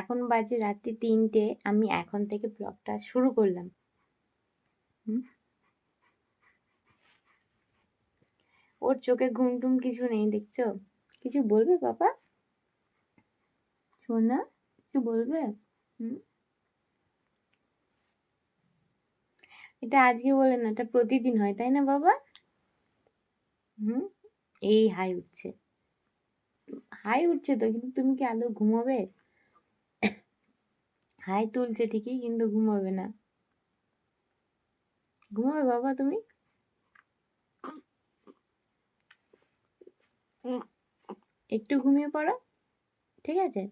এখন বাজে রাত্রি তিনটে, আমি এখন থেকে ব্লগটা শুরু করলাম? ওর চোখে ঘুম টুম কিছু নেই, দেখছ? কিছু বলবে বাবা? সোনা, কিছু বলবে? এটা আজকে বলে না, এটা প্রতিদিন হয়, তাই না বাবা? হুম? এই হাই উঠছে। হাই উঠছে তো, কিন্তু তুমি কি আদৌ ঘুমাবে? হাই তুলছে ঠিকই, কিন্তু ঘুমাবে না। ঘুমাবে বাবা তুমি? একটু ঘুমিয়ে পড়ো, ঠিক আছে?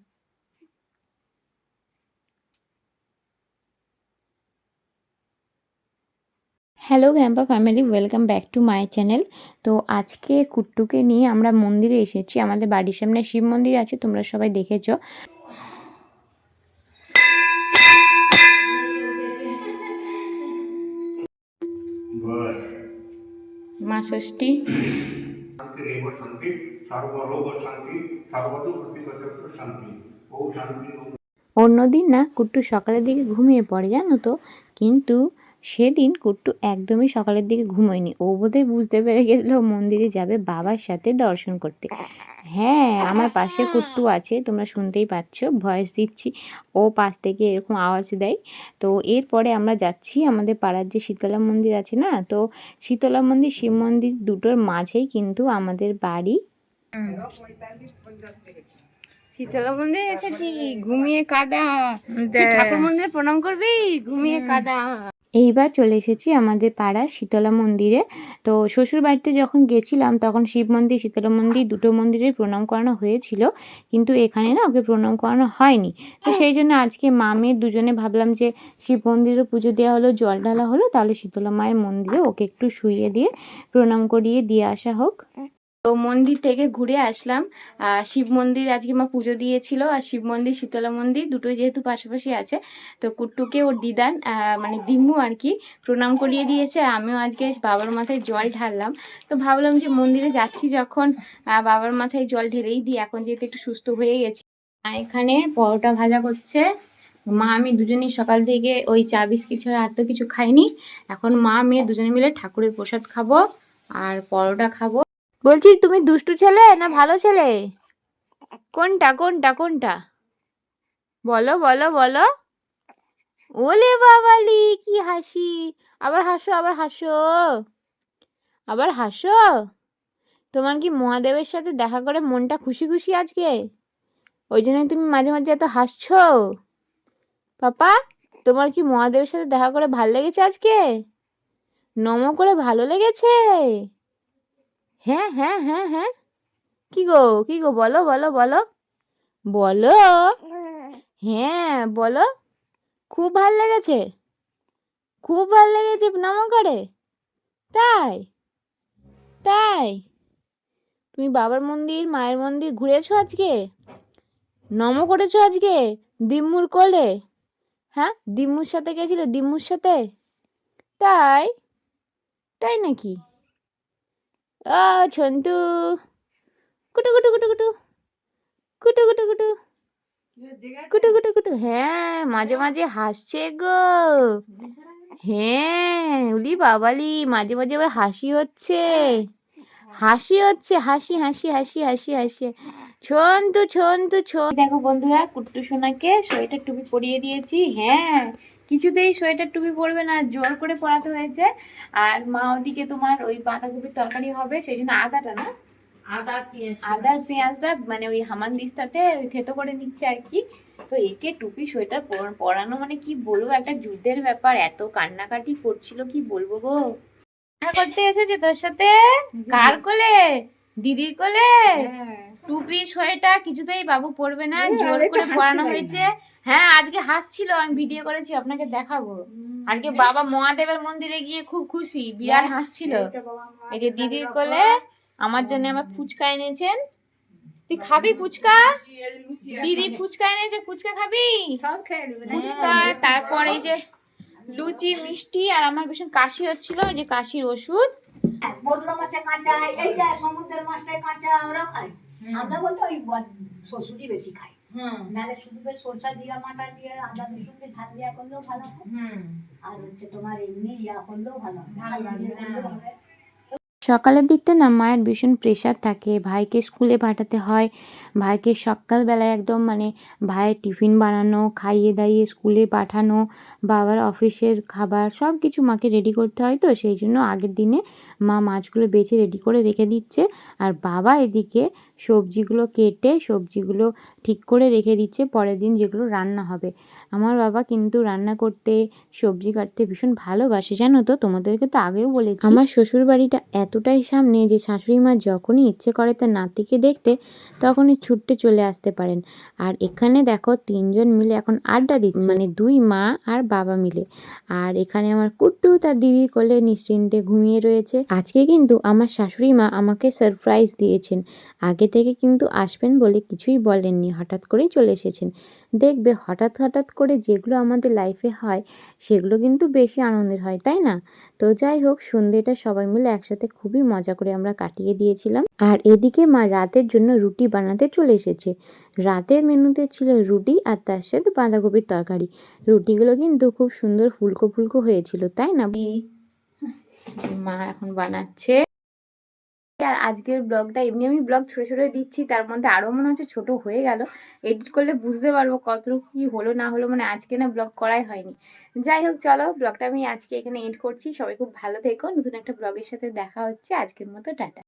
Hello গ্যাম্পা family, welcome back to my channel. তো আজকে কুট্টুকে নিয়ে আমরা মন্দিরে এসেছি, আমাদের বাড়ির সামনে শিব মন্দির আছে, তোমরা সবাই দেখেছ। মা ষষ্ঠী অন্যদিন না কুট্টু সকালের দিকে ঘুমিয়ে পড়ে জানো তো? কিন্তু সেদিন কুট্টু একদমই সকালের দিকে ঘুমোয়নি। ও বোধহয় বুঝতে পেরে গেছিল মন্দিরে যাবে বাবার সাথে দর্শন করতে। হ্যাঁ আমার পাশে কুট্টু আছে তোমরা শুনতেই পাচ্ছ ভয়েস দিচ্ছি। ও পাশ থেকে এরকম আওয়াজ দেয়। তো এরপরে আমরা যাচ্ছি আমাদের পাড়ার যে শীতলা মন্দির আছে না তো শীতলা মন্দির শিব মন্দির দুটোর মাঝেই কিন্তু আমাদের বাড়ি। শীতলা মন্দিরে এসেছি ঘুমিয়ে কাদা। ঠাকুর মন্দিরে প্রণাম করবি? ঘুমিয়ে কাদা। এইবার চলে এসেছি আমাদের পাড়ার শীতলা মন্দিরে। তো শ্বশুর বাড়িতে যখন গেছিলাম তখন শিব মন্দির শীতলা মন্দির দুটো মন্দিরের প্রণাম করানো হয়েছিল। কিন্তু এখানে না ওকে প্রণাম করানো হয়নি। তো সেই জন্য আজকে মা মেয়ে দুজনে ভাবলাম যে শিব মন্দিরে পুজো দেওয়া হলো জল ঢালা হলো তাহলে শীতলা মায়ের মন্দিরে ওকে একটু শুইয়ে দিয়ে প্রণাম করিয়ে দিয়ে আসা হোক। তো মন্দির থেকে ঘুরে আসলাম। শিব মন্দির আজকে মা পুজো দিয়েছিল। আর শিব মন্দির, শীতলা মন্দির দুটোই যেহেতু পাশাপাশি আছে। তো কুট্টুকে ওর দিদান মানে দিম্মু আর কি, প্রণাম করিয়ে দিয়েছে। আমিও আজকে বাবার মাথায় জল ঢাললাম। তো ভাবলাম যে মন্দিরে যাচ্ছি যখন বাবার মাথায় জল ঢেলেই দিই। এখন যেহেতু একটু সুস্থ হয়ে গেছি। এখানে পরোটা ভাজা করছে। মা, আমি দুজনেই সকাল থেকে ওই চা বিস্কিট ছাড়া আর তো কিছু খাইনি। এখন মা, মেয়ে দুজনে মিলে ঠাকুরের প্রসাদ খাব আর পরোটা খাব। বলছি, তুমি দুষ্টু ছেলে না ভালো ছেলে? কোনটা কোনটা কোনটা? বলো বলো বলো। ওলে বাবালি, কি হাসি। আবার হাসো আবার হাসো। আবার হাসো? তোমার কি মহাদেবের সাথে দেখা করে মনটা খুশি খুশি আজকে? ওই জন্য তুমি মাঝে মাঝে এত হাসছো? পাপা, তোমার কি মহাদেবের সাথে দেখা করে ভালো লেগেছে আজকে? নম করে ভালো লেগেছে? হ্যাঁ হ্যাঁ হ্যাঁ হ্যাঁ। কি গো কি গো, বলো বলো বলো। বলো? হ্যাঁ বলো। খুব ভালো লেগেছে? খুব ভালো লেগেছে নম করে। তাই? তাই? তুমি বাবার মন্দির, মায়ের মন্দির ঘুরেছো আজকে? নম করেছ আজকে? দিম্মুর কোলে? হ্যাঁ দিম্মুর সাথে গেছিলে? দিম্মুর সাথে? তাই? তাই নাকি? ও হ্যাঁ মাঝে হাসছে গো। হ্যাঁ উলি বাবালি, মাঝে মাঝে আবার হাসি হচ্ছে। হাসি হচ্ছে, হাসি হাসি হাসি হাসি হাসি। ছন্তু ছন্তু ছন দেখো বন্ধুরা, কুট্টু সোনাকে সোয়েটার টুপি পরিয়ে দিয়েছি। হ্যাঁ কিছুতেই সোয়েটার টুপি পরবে না জোর করে পরাতে হয়েছে। আর মা ওদিকে তোমার ওই বাঁধাকপির তরকারি হবে সেই জন্য আদাটা না? আদা পেঁয়াজ। আদা পেঁয়াজটা মানে ওই হামান দিস্তাতে ওই থেতো করে নিচ্ছে আর কি। তো একে টুপি সোয়েটার পর- পরানো মানে কি বলব একটা যুদ্ধের ব্যাপার। এত কান্নাকাটি করছিল কি বলব গো? করতে এসেছে তোর সাথে? কার কোলে? দিদির কোলে? টুপি সোয়েটার কিছুতেই বাবু পরবে না জোর করে পরানো হয়েছে। হ্যাঁ আজকে হাসছিল আমি ভিডিও করেছি আপনাকে দেখাবো। আজকে বাবা মহাদেবের মন্দিরে গিয়ে খুব খুশি বিরাট হাসছিল। এই যে দিদির কোলে আমার জন্য আমার ফুচকা এনেছেন। তুই খাবি ফুচকা? দিদি ফুচকা এনেছে ফুচকা খাবি? ফুচকা তারপর এই যে লুচি মিষ্টি আর আমার ভীষণ কাশি হচ্ছিল ওই যে কাশির ওষুধ। বদলা মাছে কাঁচা এইটা সমুদ্রের মাছটাই কাঁচা আমরা খাই আমরা বলতে ওই শ্বশুরই বেশি খাই। নাহলে শুধু বেশ সরষা জিরা মাটা দিয়ে আদা রসুন দিয়ে ঝাল দিয়া করলেও ভালো হয়। আর হচ্ছে তোমার এমনি ইয়া করলেও ভালো হয়। সকালের দিকটা না মায়ের ভীষণ প্রেশার থাকে। ভাইকে স্কুলে পাঠাতে হয়। ভাইকে সকালবেলায় একদম মানে ভাইয়ের টিফিন বানানো, খাইয়ে দাইয়ে স্কুলে পাঠানো, বাবার অফিসের খাবার সব কিছু মাকে রেডি করতে হয় তো। সেই জন্য আগের দিনে মা মাছগুলো বেছে রেডি করে রেখে দিচ্ছে। আর বাবা এদিকে সবজিগুলো কেটে সবজিগুলো ঠিক করে রেখে দিচ্ছে। পরের দিন যেগুলো রান্না হবে। আমার বাবা কিন্তু রান্না করতে, সবজি কাটতে ভীষণ ভালোবাসে। জানো তো? তোমাদেরকে তো আগেও বলেছি। আমার শ্বশুর বাড়িটা এতটাই সামনে যে শাশুড়ি মা যখনই ইচ্ছে করে তার নাতিকে দেখতে, তখনই ছুটতে চলে আসতে পারেন। আর এখানে দেখো তিনজন মিলে এখন আড্ডা দিচ্ছে। মানে দুই মা আর বাবা মিলে। আর এখানে আমার কুট্টু তার দিদির কোলে নিশ্চিন্তে ঘুমিয়ে রয়েছে। আজকে কিন্তু আমার শাশুড়ি মা আমাকে সারপ্রাইজ দিয়েছেন। আগে থেকে কিন্তু আসবেন বলে কিছুই বলেননি। হঠাৎ করেই চলে এসেছেন। দেখবে হঠাৎ হঠাৎ করে যেগুলো আমাদের লাইফে হয়, সেগুলো কিন্তু বেশি আনন্দের হয়, তাই না? তো যাই হোক সন্ধেটা সবাই মিলে একসাথে খুবই মজা করে আমরা কাটিয়ে দিয়েছিলাম। আর এদিকে মা রাতের জন্য রুটি বানাতে চলে এসেছে। রাতের মেনুতে ছিল রুটি আর তার সাথে বাঁধাকপির তরকারি। রুটিগুলো কিন্তু খুব সুন্দর ফুলকো ফুলকো হয়েছিল, তাই না? মা এখন বানাচ্ছে। আর আজকের ব্লগটা এমনি আমি ব্লগ ছোট ছোট দিচ্ছি, তার মধ্যে আরও মনে হচ্ছে ছোট হয়ে গেল। এডিট করলে বুঝতে পারব কতটুকু কি হলো না হলো মানে আজকে না ব্লগ করাই হয়নি। যাই হোক, চলো ব্লগটা আমি আজকে এখানে এড করছি। সবাই খুব ভালো থেকো। নতুন একটা ব্লগের সাথে দেখা হচ্ছে। আজকের মতো টাটা।